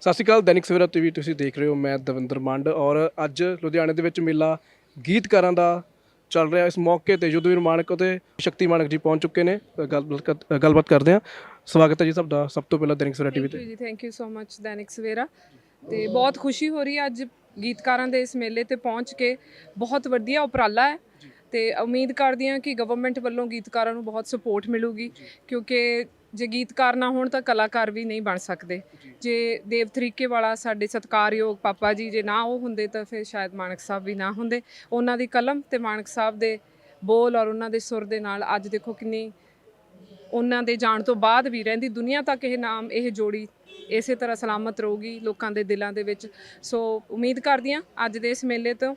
ਸਤਿ ਸ਼੍ਰੀ ਅਕਾਲ ਦੈਨਿਕ ਸਵੇਰਾ ਟੀਵੀ ਤੁਸੀਂ ਦੇਖ ਰਹੇ ਹੋ ਮੈਂ ਦਵਿੰਦਰ ਮੰਡ ਔਰ ਅੱਜ ਲੁਧਿਆਣੇ ਦੇ ਵਿੱਚ ਮੇਲਾ ਗੀਤਕਾਰਾਂ ਦਾ ਚੱਲ ਰਿਹਾ। ਇਸ ਮੌਕੇ ਤੇ ਯੁੱਧਵੀਰ ਮਾਨਕ ਅਤੇ ਸ਼ਕਤੀ ਮਾਨਕ ਜੀ ਪਹੁੰਚ ਚੁੱਕੇ ਨੇ। ਤਾਂ ਗੱਲਬਾਤ ਕਰ- ਗੱਲਬਾਤ ਕਰਦੇ ਹਾਂ। ਸਵਾਗਤ ਹੈ ਜੀ ਤੁਹਾਡਾ ਸਭ ਤੋਂ ਪਹਿਲਾਂ ਦੈਨਿਕ ਸਵੇਰਾ ਟੀਵੀ ਤੇ। Ji thank you so much Dainik Savera. ਤੇ ਬਹੁਤ ਖੁਸ਼ੀ ਹੋ ਰਹੀ ਹੈ ਅੱਜ ਗੀਤਕਾਰਾਂ ਦੇ ਇਸ ਮੇਲੇ ਤੇ ਪਹੁੰਚ ਕੇ। ਬਹੁਤ ਵਧੀਆ ਉਪਰਾਲਾ ਹੈ। ਤੇ ਉਮੀਦ ਕਰਦੀ ਹਾਂ ਕਿ ਗਵਰਨਮੈਂਟ ਵੱਲੋਂ ਗੀਤਕਾਰਾਂ ਨੂੰ ਬਹੁਤ ਸਪੋਰਟ ਮਿਲੂਗੀ ਕਿਉਂਕਿ ਜੇ ਗੀਤਕਾਰ ਨਾ ਹੋਣ ਤਾਂ ਕਲਾਕਾਰ ਵੀ ਨਹੀਂ ਬਣ ਸਕਦੇ। ਜੇ। ਦੇਵ ਤਰੀਕੇ ਵਾਲਾ ਸਾਡੇ ਸਤਿਕਾਰਯੋਗ ਪਾਪਾ ਜੀ ਜੇ ਨਾ ਉਹ ਹੁੰਦੇ ਤਾਂ ਫਿਰ ਸ਼ਾਇਦ ਮਾਨਕ ਸਾਹਿਬ ਵੀ ਨਾ ਹੁੰਦੇ। ਉਹਨਾਂ ਦੀ ਕਲਮ ਤੇ ਮਾਨਕ ਸਾਹਿਬ ਦੇ ਬੋਲ ਔਰ ਉਹਨਾਂ ਦੇ ਸੁਰ ਦੇ ਨਾਲ ਅੱਜ ਦੇਖੋ ਕਿੰਨੀ ਉਹਨਾਂ ਦੇ ਜਾਣ ਤੋਂ ਬਾਅਦ ਵੀ ਰਹਿੰਦੀ ਦੁਨੀਆ ਤੱਕ ਇਹ ਨਾਮ ਇਹ ਜੋੜੀ ਇਸੇ ਤਰ੍ਹਾਂ ਸਲਾਮਤ ਰਹੂਗੀ ਲੋਕਾਂ ਦੇ ਦਿਲਾਂ ਦੇ ਵਿੱਚ। ਸੋ ਉਮੀਦ ਕਰਦੀ ਹਾਂ ਅੱਜ ਦੇ ਇਸ ਮੇਲੇ ਤੋਂ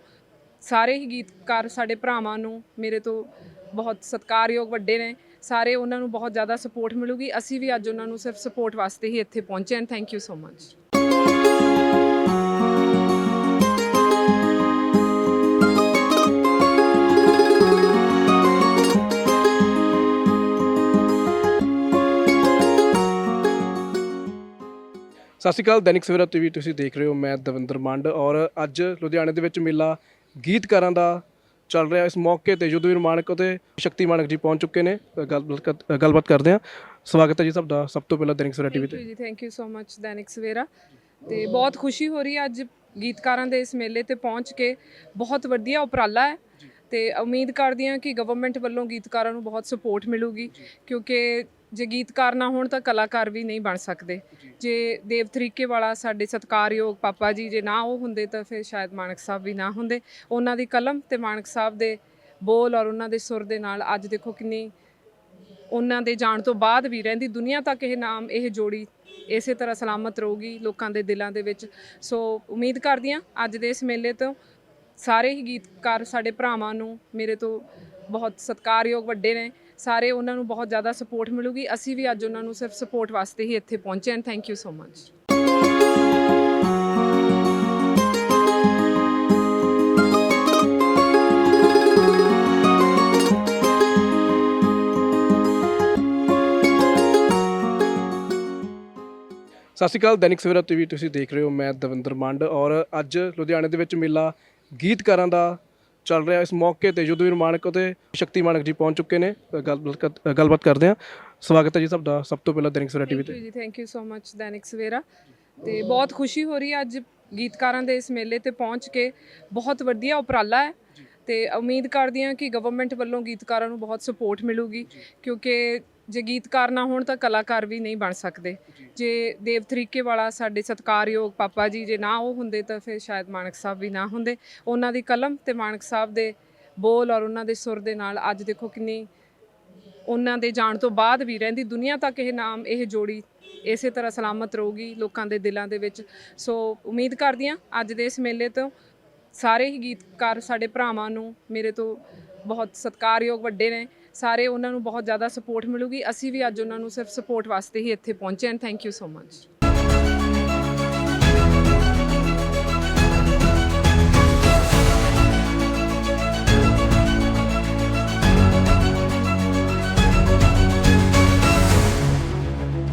ਸਾਰੇ ਹੀ ਗੀਤਕਾਰ ਸਾਡੇ ਭਰਾਵਾਂ ਨੂੰ ਮੇਰੇ ਤੋਂ ਬਹੁਤ ਸਤਿਕਾਰਯੋਗ ਵੱਡੇ ਨੇ। ਸਾਰੇ ਉਹਨਾਂ ਨੂੰ ਬਹੁਤ ਜ਼ਿਆਦਾ ਸਪੋਰਟ ਮਿਲੂਗੀ। ਅਸੀਂ ਵੀ ਅੱਜ ਉਹਨਾਂ ਨੂੰ ਸਿਰਫ ਸਪੋਰਟ ਵਾਸਤੇ ਹੀ ਇੱਥੇ ਪਹੁੰਚੇ ਹਾਂ। ਥੈਂਕ ਯੂ ਸੋ ਮਚ ਸਤਿ ਸ਼੍ਰੀ ਅਕਾਲ। ਦੈਨਿਕ ਸਵੇਰਾ ਟੀਵੀ ਤੁਸੀਂ ਦੇਖ ਰਹੇ ਹੋ। ਮੈਂ ਦਵਿੰਦਰ ਮੰਡ ਔਰ ਅੱਜ ਲੁਧਿਆਣੇ ਦੇ ਵਿੱਚ ਮੇਲਾ ਗੀਤਕਾਰਾਂ ਦਾ ਚੱਲ ਰਿਹਾ ਇਸ ਮੌਕੇ ਤੇ ਯੁੱਧਵੀਰ ਮਾਨਕ ਅਤੇ ਸ਼ਕਤੀ ਮਾਨਕ ਜੀ ਪਹੁੰਚ ਚੁੱਕੇ ਨੇ। ਤਾਂ ਗੱਲਬਾਤ ਕਰ- ਗੱਲਬਾਤ ਕਰਦੇ ਹਾਂ। ਸਵਾਗਤ ਹੈ ਜੀ ਤੁਹਾਡਾ ਸਭ ਤੋਂ ਪਹਿਲਾਂ ਦੈਨਿਕ ਸਵੇਰਾ ਟੀਵੀ ਤੇ। Ji thank you so much Dainik Savera. ਤੇ ਬਹੁਤ ਖੁਸ਼ੀ ਹੋ ਰਹੀ ਹੈ ਅੱਜ ਗੀਤਕਾਰਾਂ ਦੇ ਇਸ ਮੇਲੇ ਤੇ ਪਹੁੰਚ ਕੇ। ਬਹੁਤ ਵਧੀਆ ਉਪਰਾਲਾ ਹੈ। ਤੇ ਉਮੀਦ ਕਰਦੀ ਹਾਂ ਕਿ ਗਵਰਨਮੈਂਟ ਵੱਲੋਂ ਗੀਤਕਾਰਾਂ ਨੂੰ ਬਹੁਤ ਸਪੋਰਟ ਮਿਲੂਗੀ। ਕਿਉਂਕਿ ਜੇ ਗੀਤਕਾਰ ਨਾ ਹੋਣ ਤਾਂ ਕਲਾਕਾਰ ਵੀ ਨਹੀਂ ਬਣ ਸਕਦੇ। ਜੇ। ਦੇਵ ਤਰੀਕੇ ਵਾਲਾ ਸਾਡੇ ਸਤਿਕਾਰਯੋਗ ਪਾਪਾ ਜੀ ਜੇ ਨਾ ਉਹ ਹੁੰਦੇ ਤਾਂ ਫਿਰ ਸ਼ਾਇਦ ਮਾਨਕ ਸਾਹਿਬ ਵੀ ਨਾ ਹੁੰਦੇ। ਉਹਨਾਂ ਦੀ ਕਲਮ ਤੇ ਮਾਨਕ ਸਾਹਿਬ ਦੇ ਬੋਲ ਔਰ ਉਹਨਾਂ ਦੇ ਸੁਰ ਦੇ ਨਾਲ ਅੱਜ ਦੇਖੋ ਕਿੰਨੀ ਉਹਨਾਂ ਦੇ ਜਾਣ ਤੋਂ ਬਾਅਦ ਵੀ ਰਹਿੰਦੀ। ਦੁਨੀਆ ਤੱਕ ਇਹ ਨਾਮ ਇਹ ਜੋੜੀ ਇਸੇ ਤਰ੍ਹਾਂ ਸਲਾਮਤ ਰਹੂਗੀ ਲੋਕਾਂ ਦੇ ਦਿਲਾਂ ਦੇ ਵਿੱਚ। ਸੋ ਉਮੀਦ ਕਰਦੀ ਹਾਂ ਅੱਜ ਦੇ ਇਸ ਮੇਲੇ ਤੋਂ ਸਾਰੇ ਹੀ ਗੀਤਕਾਰ ਸਾਡੇ ਭਰਾਵਾਂ ਨੂੰ ਮੇਰੇ ਤੋਂ ਬਹੁਤ ਸਤਿਕਾਰਯੋਗ ਵੱਡੇ ਨੇ। ਸਾਰੇ ਉਹਨਾਂ ਨੂੰ ਬਹੁਤ ਜ਼ਿਆਦਾ ਸਪੋਰਟ ਮਿਲੂਗੀ। ਅਸੀਂ ਵੀ ਅੱਜ ਉਹਨਾਂ ਨੂੰ ਸਿਰਫ ਸਪੋਰਟ ਵਾਸਤੇ ਹੀ ਇੱਥੇ ਪਹੁੰਚੇ ਹਾਂ। ਥੈਂਕ ਯੂ ਸੋ ਮਚ ਸਤਿ ਸ਼੍ਰੀ ਅਕਾਲ, ਦੈਨਿਕ ਸਵੇਰਾ ਟੀਵੀ ਤੁਸੀਂ ਦੇਖ ਰਹੇ ਹੋ, ਮੈਂ ਦਵਿੰਦਰ ਮੰਡ ਔਰ ਅੱਜ ਲੁਧਿਆਣੇ ਦੇ ਵਿੱਚ ਮੇਲਾ ਗੀਤਕਾਰਾਂ ਦਾ ਚੱਲ ਰਿਹਾ ਇਸ ਮੌਕੇ ਤੇ ਯੁੱਧਵੀਰ ਮਾਨਕ ਅਤੇ ਸ਼ਕਤੀ ਮਾਨਕ ਜੀ ਪਹੁੰਚ ਚੁੱਕੇ ਨੇ। ਤਾਂ ਗੱਲਬਾਤ ਕਰ- ਗੱਲਬਾਤ ਕਰਦੇ ਹਾਂ। ਸਵਾਗਤ ਹੈ ਜੀ ਤੁਹਾਡਾ ਸਭ ਤੋਂ ਪਹਿਲਾਂ ਦੈਨਿਕ ਸਵੇਰਾ ਟੀਵੀ ਤੇ। Ji thank you so much Dainik Savera. ਤੇ ਬਹੁਤ ਖੁਸ਼ੀ ਹੋ ਰਹੀ ਹੈ ਅੱਜ ਗੀਤਕਾਰਾਂ ਦੇ ਇਸ ਮੇਲੇ ਤੇ ਪਹੁੰਚ ਕੇ। ਬਹੁਤ ਵਧੀਆ ਉਪਰਾਲਾ ਹੈ। ਤੇ ਉਮੀਦ ਕਰਦੀ ਹਾਂ ਕਿ ਗਵਰਨਮੈਂਟ ਵੱਲੋਂ ਗੀਤਕਾਰਾਂ ਨੂੰ ਬਹੁਤ ਸਪੋਰਟ ਮਿਲੂਗੀ। ਕਿਉਂਕਿ ਜੇ ਗੀਤਕਾਰ ਨਾ ਹੋਣ ਤਾਂ ਕਲਾਕਾਰ ਵੀ ਨਹੀਂ ਬਣ ਸਕਦੇ। ਜੇ। ਦੇਵ ਤਰੀਕੇ ਵਾਲਾ ਸਾਡੇ ਸਤਿਕਾਰਯੋਗ ਪਾਪਾ ਜੀ ਜੇ ਨਾ ਉਹ ਹੁੰਦੇ ਤਾਂ ਫਿਰ ਸ਼ਾਇਦ ਮਾਨਕ ਸਾਹਿਬ ਵੀ ਨਾ ਹੁੰਦੇ। ਉਹਨਾਂ ਦੀ ਕਲਮ ਤੇ ਮਾਨਕ ਸਾਹਿਬ ਦੇ ਬੋਲ ਔਰ ਉਹਨਾਂ ਦੇ ਸੁਰ ਦੇ ਨਾਲ ਅੱਜ ਦੇਖੋ ਕਿੰਨੀ ਉਹਨਾਂ ਦੇ ਜਾਣ ਤੋਂ ਬਾਅਦ ਵੀ ਰਹਿੰਦੀ ਦੁਨੀਆ ਤੱਕ ਇਹ ਨਾਮ ਇਹ ਜੋੜੀ ਇਸੇ ਤਰ੍ਹਾਂ ਸਲਾਮਤ ਰਹੂਗੀ ਲੋਕਾਂ ਦੇ ਦਿਲਾਂ ਦੇ ਵਿੱਚ। ਸੋ ਉਮੀਦ ਕਰਦੀ ਹਾਂ ਅੱਜ ਦੇ ਇਸ ਮੇਲੇ ਤੋਂ ਸਾਰੇ ਹੀ ਗੀਤਕਾਰ ਸਾਡੇ ਭਰਾਵਾਂ ਨੂੰ ਮੇਰੇ ਤੋਂ ਬਹੁਤ ਸਤਿਕਾਰਯੋਗ ਵੱਡੇ ਨੇ। ਸਾਰੇ ਉਹਨਾਂ ਨੂੰ ਬਹੁਤ ਜ਼ਿਆਦਾ ਸਪੋਰਟ ਮਿਲੂਗੀ। ਅਸੀਂ ਵੀ ਅੱਜ ਉਹਨਾਂ ਨੂੰ ਸਿਰਫ ਸਪੋਰਟ ਵਾਸਤੇ ਹੀ ਇੱਥੇ ਪਹੁੰਚੇ ਹਾਂ। Thank you so much